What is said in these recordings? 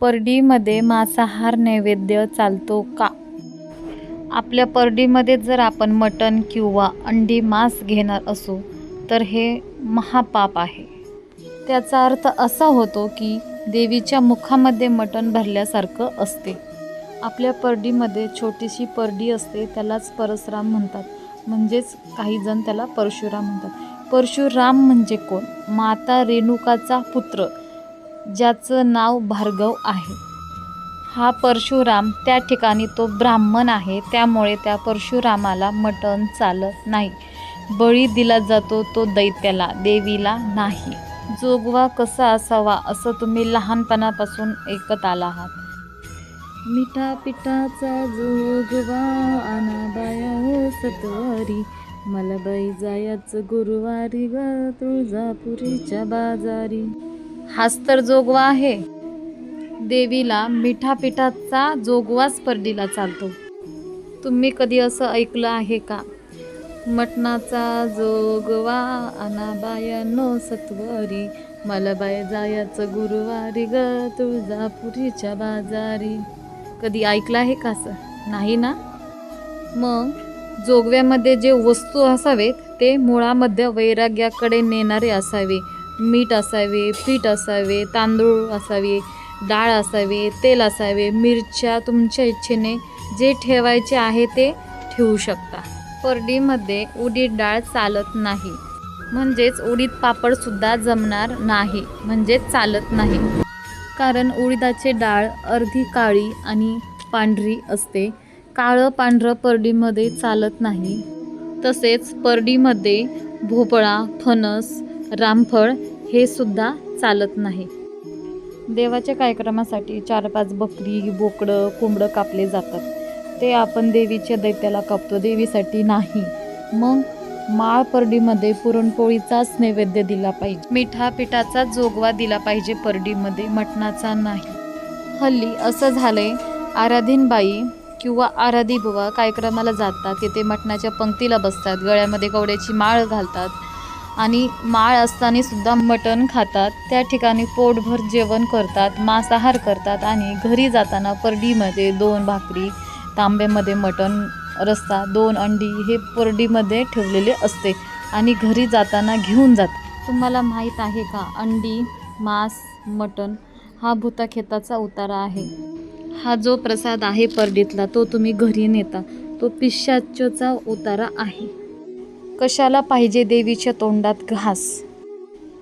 परडीमध्ये मांसाहार नैवेद्य चालतो का? आपल्या परडीमध्ये जर आपण मटण किंवा अंडी मांस घेणार असू तर हे महापाप आहे. त्याचा अर्थ असा होतो की देवीच्या मुखामध्ये मटण भरल्यासारखं असते. आपल्या परडीमध्ये छोटीशी परडी असते त्यालाच परशुराम म्हणतात. म्हणजेच काही जण त्याला परशुराम म्हणतात. परशुराम म्हणजे कोण? माता रेणुकाचा पुत्र. ज्याचं नाव भार्गव आहे. हा परशुराम त्या ठिकाणी तो ब्राह्मण आहे त्यामुळे त्या परशुरामाला मटण चालत नाही. बळी दिला जातो तो दैत्याला देवीला नाही. जोगवा कसा असावा असं तुम्ही लहानपणापासून ऐकत आला आहात. मिठा पिठाचा जोगवा आनाबाया हो सतवारी मला बाई गुरुवारी ग तुळजापुरीच्या बाजारी. हाच तर जोगवा आहे. देवीला मिठापिठाचा जोगवा जोगवाच परडीला चालतो. तुम्ही कधी असं ऐकलं आहे का? मटणाचा जोगवा आनाबाया सत्वरी मलबाय जायाचं गुरुवारी ग तुळजापुरीच्या बाजारी. कधी ऐकलं आहे का असं? नाही ना? मग जोगव्यामध्ये जे वस्तू असावेत ते मुळामध्ये वैराग्याकडे नेणारे असावे. मीठ असावे पीठ असावे तांदूळ असावे डाळ असावे तेल असावे मिरच्या तुमच्या इच्छेने जे ठेवायचे आहे ते ठेवू शकता. परडीमध्ये उडीद डाळ चालत नाही. म्हणजेच उडीद पापडसुद्धा जमणार नाही. म्हणजेच चालत नाही. कारण उडीदाची डाळ अर्धी काळी आणि पांढरी असते. काळं पांढरं परडीमध्ये चालत नाही. तसेच परडीमध्ये भोपळा फणस रामफळ हे सुद्धा चालत नाही. देवाच्या कार्यक्रमासाठी चार पाच बकरी बोकडं कोंबडं कापले जातात. ते आपण देवीच्या दैत्याला कापतो देवीसाठी नाही. मग माळ परडीमध्ये पुरणपोळीचाच नैवेद्य दिला पाहिजे. मिठा पिठाचा जोगवा दिला पाहिजे परडीमध्ये मटणाचा नाही. हल्ली असं झालंय आराधीनबाई किंवा आराधी बुवा कार्यक्रमाला जातात तिथे मटणाच्या पंक्तीला बसतात गळ्यामध्ये कवड्याची माळ घालतात आणि माळ असताना सुद्धा मटण खातात. त्या ठिकाणी पोटभर जेवण करतात मांसाहार करतात आणि घरी जाताना परडीमध्ये दोन भाकरी तांब्यामध्ये मटण रस्ता दोन अंडी हे परडीमध्ये ठेवलेले असते आणि घरी जाताना घेऊन जातात. तुम्हाला माहीत आहे का? अंडी मांस मटण हा भूताखेताचा उतारा आहे. हा जो प्रसाद आहे परडीतला तो तुम्ही घरी नेता. तो पिशाच्योचा उतारा आहे. कशाला पाहिजे देवीच्या तोंडात घास?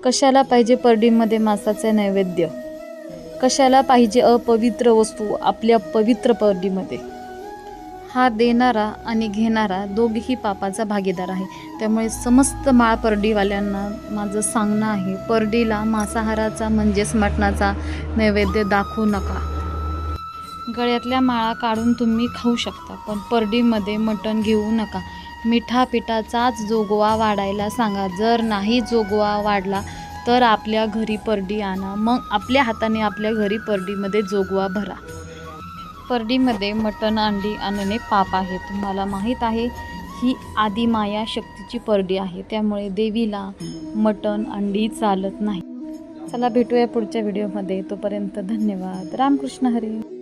कशाला पाहिजे परडीमध्ये मासाचे नैवेद्य? कशाला पाहिजे अपवित्र वस्तू आपल्या पवित्र परडीमध्ये? हा देणारा आणि घेणारा दोघेही पापाचा भागीदार आहे. त्यामुळे समस्त माळ परडीवाल्यांना माझं सांगणं आहे परडीला मांसाहाराचा म्हणजेच मटणाचा नैवेद्य दाखवू नका. गळ्यातल्या माळा काढून तुम्ही खाऊ शकता पण परडीमध्ये मटण घेऊ नका. मिठापिठाचाच जोगवा वाढायला सांगा. जर नाही जोगवा वाढला तर आपल्या घरी परडी आणा. मग आपल्या हाताने आपल्या घरी परडीमध्ये जोगवा भरा. परडीमध्ये मटण अंडी आणणे पाप आहे तुम्हाला माहीत आहे ही आदिमाया शक्तीची परडी आहे. त्यामुळे देवीला मटण अंडी चालत नाही. चला भेटूया पुढच्या व्हिडिओमध्ये. तोपर्यंत धन्यवाद. रामकृष्ण हरी.